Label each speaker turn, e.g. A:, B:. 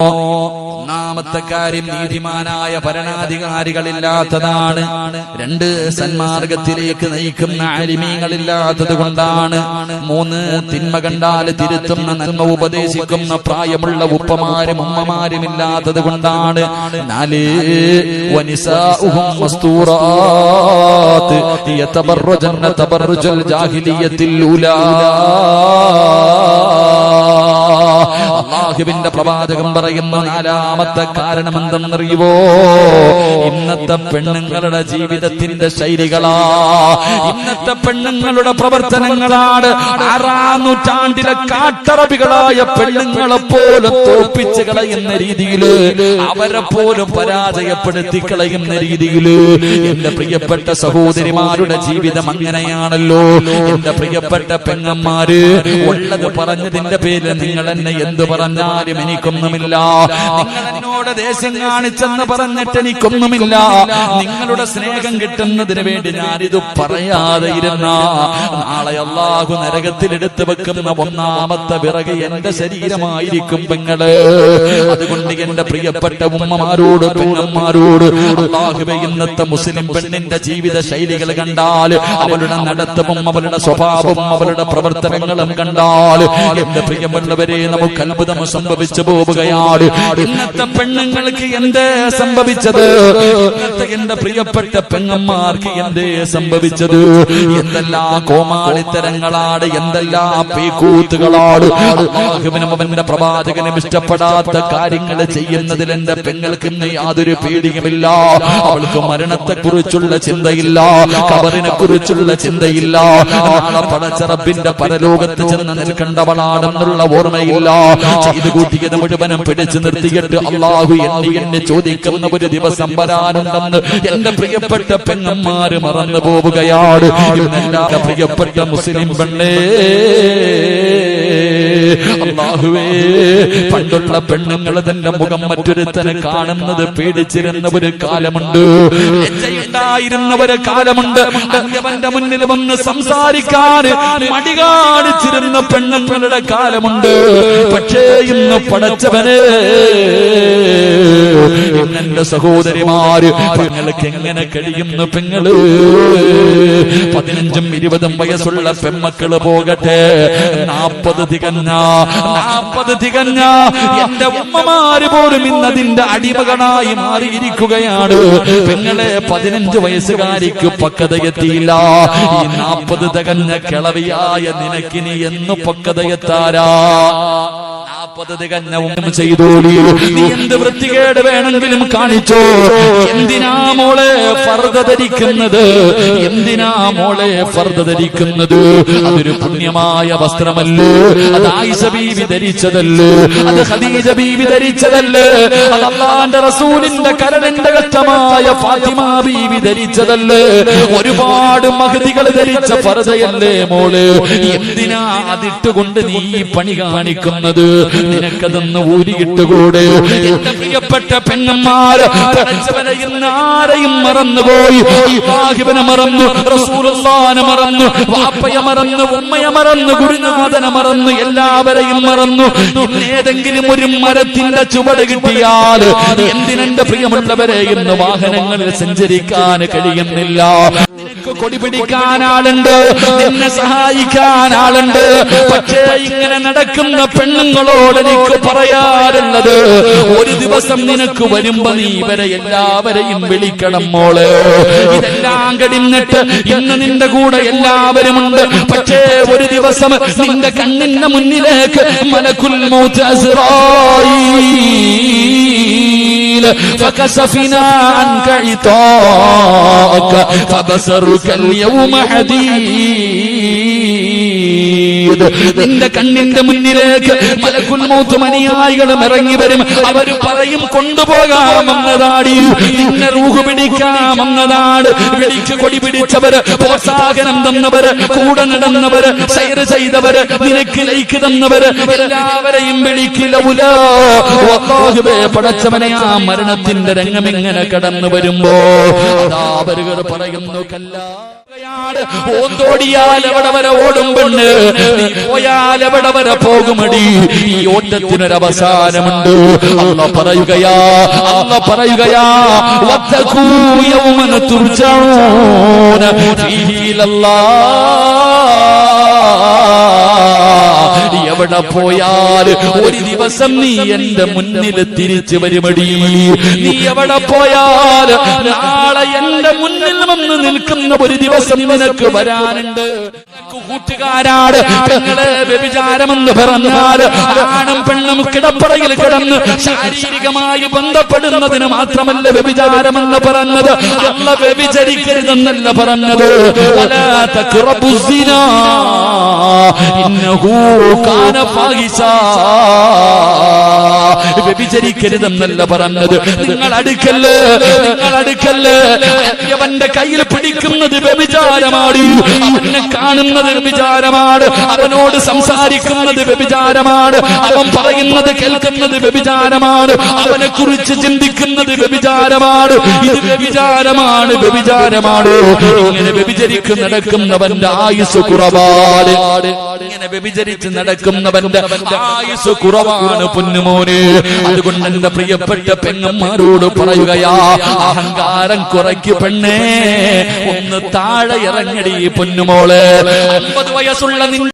A: ഒന്നാമത്തെ കാര്യം നീതിമാനായ ഭരണാധികാരികളില്ലാത്തതാണ്. രണ്ട് സന്മാർഗത്തിലേക്ക് നയിക്കുന്ന അരിമീങ്ങളില്ലാത്തത് കൊണ്ടാണ് മൂന്ന് തിന്മ കണ്ടാൽ തിരുത്തുന്ന നന്മ ഉപദേശിക്കുന്ന പ്രായമുള്ള ഉപ്പമാരും ഉമ്മമാരും ഇല്ലാത്തത് കൊണ്ടാണ് നാല് ജാഹിലിയത്തിൽ അള്ളാഹുവിന്റെ പ്രവാചകം പറയുന്ന നാലാമത്തെ കാരണം എന്തെന്നറിയുവോ ഇന്നത്തെ പെണ്ണുങ്ങളുടെ ജീവിതത്തിന്റെ ശൈലികളാ. ഇന്നത്തെ പെണ്ണുങ്ങളുടെ പ്രവർത്തനങ്ങളാണ് ആറാം നൂറ്റാണ്ടിലെ കാട്ടറബികളായ പെണ്ണുങ്ങളെ പോലും തോപ്പിച്ച് കളയുന്ന രീതിയിൽ അവരെ പോലും പരാജയപ്പെടുത്തി കളയുന്ന രീതിയിൽ. എന്റെ പ്രിയപ്പെട്ട സഹോദരിമാരുടെ ജീവിതം അങ്ങനെയാണല്ലോ. എന്റെ പ്രിയപ്പെട്ട പെങ്ങന്മാര് ഉള്ളത് പറഞ്ഞതിന്റെ പേരിൽ നിങ്ങൾ എന്നെ എന്ത് പറഞ്ഞാലും എനിക്കൊന്നുമില്ല. നിങ്ങൾ എന്നോട് ദേശം കാണിച്ചെന്ന് പറഞ്ഞിട്ട് എനിക്കൊന്നുമില്ല. നിങ്ങളുടെ സ്നേഹം കിട്ടുന്നതിന് വേണ്ടി ഞാനിത് പറയാതെ ഇരുന്ന നാളെ അള്ളാഹു നരകത്തിൽ എടുത്തു വെക്കുന്ന ഒന്നാമത്തെ വിറക് എന്റെ ശരീരമായിരിക്കും പെങ്ങൾ. അതുകൊണ്ട് എന്റെ പ്രിയപ്പെട്ട ഉമ്മമാരോട് പെങ്ങന്മാരോട് അള്ളാഹുബെ ഇന്നത്തെ മുസ്ലിം പെണ്ണിന്റെ ജീവിത ശൈലികൾ കണ്ടാൽ അവളുടെ നടത്തവും അവളുടെ സ്വഭാവവും അവളുടെ പ്രവർത്തനങ്ങളും കണ്ടാൽ എന്റെ പ്രിയമുള്ളവരെ നമുക്ക് അത്ഭുതം സംഭവിച്ചു പോവുകയാണ് ഇന്നത്തെ പെണ്ണുങ്ങൾക്ക് എന്തേ സംഭവിച്ചത്? ഇന്നത്തെ എന്റെ പ്രിയപ്പെട്ട പെങ്ങന്മാർക്ക് എന്തേ സംഭവിച്ചത്? എന്തെല്ലാം കോമാളിത്തരങ്ങളാണ് എന്തെല്ലാം പീക്കൂത്തുകളാണ്? അള്ളാഹുവിനും അവന്റെ പ്രവാചകനും ഇഷ്ടപ്പെടാത്ത കാര്യങ്ങൾ ചെയ്യുന്നതിൽ എന്റെ പെങ്ങൾക്ക് ഇന്ന് യാതൊരു പേടിയുമില്ല അവൾക്ക് മരണത്തെ കുറിച്ചുള്ള ചിന്തയില്ല കബറിനെ കുറിച്ചുള്ള ചിന്തയില്ല. നാളെ പടച്ചറബിന്റെ പരലോകത്ത് ചെന്ന് നിൽക്കേണ്ടവളാണെന്നുള്ള ഓർമ്മയില്ല. ചെയ്തു കൂട്ടിയത് മുഴുവനും പിടിച്ചു നിർത്തിയിട്ട് അള്ളാഹു എന്നെ എന്നെ ചോദിക്കുന്ന ഒരു ദിവസം വരാനുണ്ടെന്ന് എന്റെ പ്രിയപ്പെട്ട പെങ്ങന്മാര് മറന്നു പോവുകയാണ്. പ്രിയപ്പെട്ട മുസ്ലിം പെണ്ണേ അള്ളാഹുവേ പണ്ടുള്ള പെണ്ണുങ്ങൾ തന്റെ മുഖം മറ്റൊരുത്തനെ കാണുന്നത് പേടിച്ചിരുന്ന ഒരു കാലമുണ്ട്. ലജ്ജയുണ്ടായിരുന്ന ഒരു കാലമുണ്ട്. അവന്റെ മുന്നിൽ വന്ന് സംസാരിക്കാൻ മടി കാണിച്ചിരുന്ന പെണ്ണുങ്ങളുടെ കാലമുണ്ട്. പക്ഷേ ഇന്ന് പടച്ചവന് എന്റെ സഹോദരിമാര് പെങ്ങൾക്ക് എങ്ങനെ കഴിയുന്നു പെങ്ങൾ? പതിനഞ്ചും ഇരുപതും വയസ്സുള്ള പെമ്മക്കൾ പോകട്ടെ. നാപ്പത് തികഞ്ഞ നാപ്പത് തികഞ്ഞ. എന്റെ ഉമ്മമാര് പോലും ഇന്നതിന്റെ അടിമകളായി മാറിയിരിക്കുകയാണ്. പെങ്ങളെ പതിനഞ്ച് വയസ്സുകാരിക്ക് പക്വതയെത്തിയില്ല. ഈ നാപ്പത് തികഞ്ഞ കിളവിയായ നിനക്കിനി എന്ന് പക്വതയെത്താരാ തികഞ്ഞ ഉമ്മ നീ എന്ത് വൃത്തികേട് വേണമെങ്കിലും കാണിച്ചോ? എന്തിനാ മോളെ ഫർദ ധരിക്കുന്നത്? എന്തിനാ മോളെ ഫർദ ധരിക്കുന്നത്? അതൊരു പുണ്യമായ വസ്ത്രമല്ലേ? അത് ആയിഷ ബീവി ധരിച്ചതല്ലേ? അത് ഖദീജ ബീവി ധരിച്ചതല്ലേ? അത് അള്ളാന്റെ റസൂലിന്റെ കരണിന്റെ ഘട്ടമായ ഫാത്തിമ ബീവി ധരിച്ചതല്ലേ? ഒരുപാട് മഹതികൾ ധരിച്ച ഫർദയല്ലേ മോൾ? എന്തിനാ അതിട്ടുകൊണ്ട് നീ പണി കാണിക്കുന്നത്? നിനക്കതൊന്ന് ഊരിയിട്ടുകൂടെ എന്റെ പ്രിയപ്പെട്ട പെങ്ങന്മാര് ആരെയും മറന്നുപോയി. അല്ലാഹുവിനെ മറന്നു റസൂലുള്ളാനെ മറന്നു വാപ്പയെ മറന്നു ഉമ്മയെ മറന്നു ഗുരുനാഥനെ മറന്നു എല്ലാവരെയും മറന്നു. ഏതെങ്കിലും ഒരു മരത്തിന്റെ ചുവട് കിട്ടിയാൽ എന്തിനെന്റെ പ്രിയമുള്ളവരെ ഇന്ന് വാഹനങ്ങളിൽ സഞ്ചരിക്കാൻ കഴിയുന്നില്ല. നിനക്ക് കൊടി പിടിക്കാൻ ആളുണ്ട്. നിന്നെ സഹായിക്കാൻ ആളുണ്ട്. പക്ഷേ ഇങ്ങനെ നടക്കുന്ന പെണ്ണുങ്ങളോട് എനിക്ക് പറയാറുള്ളത് ഒരു ദിവസം നിനക്ക് വരുമ്പോ നീ ഇവരെ എല്ലാവരെയും വിളിക്കണം മോൾ. ഇതെല്ലാം കടിഞ്ഞിട്ട് ഇന്ന് നിന്റെ കൂടെ എല്ലാവരും ഉണ്ട്. പക്ഷേ ഒരു ദിവസം നിന്റെ കണ്ണിന്റെ മുന്നിലേക്ക് മലക്കുൽ മൗത്ത് فكسفنا عنك عطاءك فبصرك اليوم حديد. നിന്റെ കണ്ണിന്റെ മുന്നിലേക്ക് മലക്കുൽമൂത്ത് മൗത്ത് മനിയായികളും ഇറങ്ങി വരും. അവർ പറയും കൊണ്ടുപോകാമെന്നതാടി. നിന്നെ റൂഹ് പിടിക്കാമെന്നതാണ്. പിടിക്ക് കൊടി പിടിച്ചവര് പ്രോത്സാഹനം തന്നവര് കൂടെ നടന്നവര് സൈര ചെയ്തവര് നിനക്ക് ലൈക്ക് തന്നവര് എല്ലാവരെയും വിളിക്കില്ല പടച്ചവനെ ആ മരണത്തിന്റെ രംഗം എങ്ങനെ കടന്നു വരുമ്പോ അതാ പറയുന്നു കല്ല. എവിടെ വരെ നീ പോയാൽ വരെ ഈ ഓട്ടത്തിനൊരു അവസാനമുണ്ട് അല്ല പറയുകയാ അല്ല പറയുകയാ എവിടെ പോയാൽ ഒരു ദിവസം നീ എന്റെ മുന്നിൽ തിരിച്ചു വരുമടി? നീ എവിടെ പോയാൽ നാളെ എന്റെ മുന്നിൽ വന്ന് നിൽക്കുന്ന ഒരു ദിവസം നിനക്ക് വരാനുണ്ട്. കൂട്ടുകാരാട് വ്യഭിചാരമെന്ന് പറഞ്ഞാൽ ആണും പെണ്ണും കിടപ്പറയിൽ കിടന്ന് ശാരീരികമായി ബന്ധപ്പെടുന്നതിന് മാത്രമല്ല വ്യഭിചാരമെന്ന് പറഞ്ഞത്. അല്ല വ്യഭിചരിക്കരുതെന്നല്ല പറഞ്ഞത്. അല്ലാത്ത തഖ്റബു വ്യഭിചരിക്കരുതെന്നല്ല പറഞ്ഞത്. നിങ്ങൾ അടുക്കല്ല് നിങ്ങൾ അടുക്കല്ല് അവന്റെ കയ്യിൽ പിടിക്കുന്നത് വ്യഭിചാരമാണ് അവനെ കാണുന്നത് വ്യഭിചാരമാണ്. അവനോട് സംസാരിക്കുന്നത് വ്യഭിചാരമാണ്. അവൻ പറയുന്നത് കേൾക്കുന്നത് വ്യഭിചാരമാണ്. അവനെ കുറിച്ച് ചിന്തിക്കുന്നത് വ്യഭിചാരമാണ്. ഇത് വ്യഭിചാരമാണ് വ്യഭിചാരമാണ്. ഇങ്ങനെ വ്യഭിചരിക്ക് നടക്കുന്നവന്റെ ആയുസ് കുറവാണ്. ഇങ്ങനെ വ്യഭിചരിച്ച് നടക്കുന്നവന്റെ ആയുസ് കുറവാണ് പൊന്നുമോന്. അതുകൊണ്ട് എന്റെ പ്രിയപ്പെട്ട പെങ്ങന്മാരോട് പറയുകയാ അഹങ്കാരം കുറയ്ക്ക് പെണ്ണേ. ഒന്ന് താഴെ ഇറങ്ങടി. പൊന്നുമോൾ. അമ്പത് വയസ്സുള്ള നിന്റെ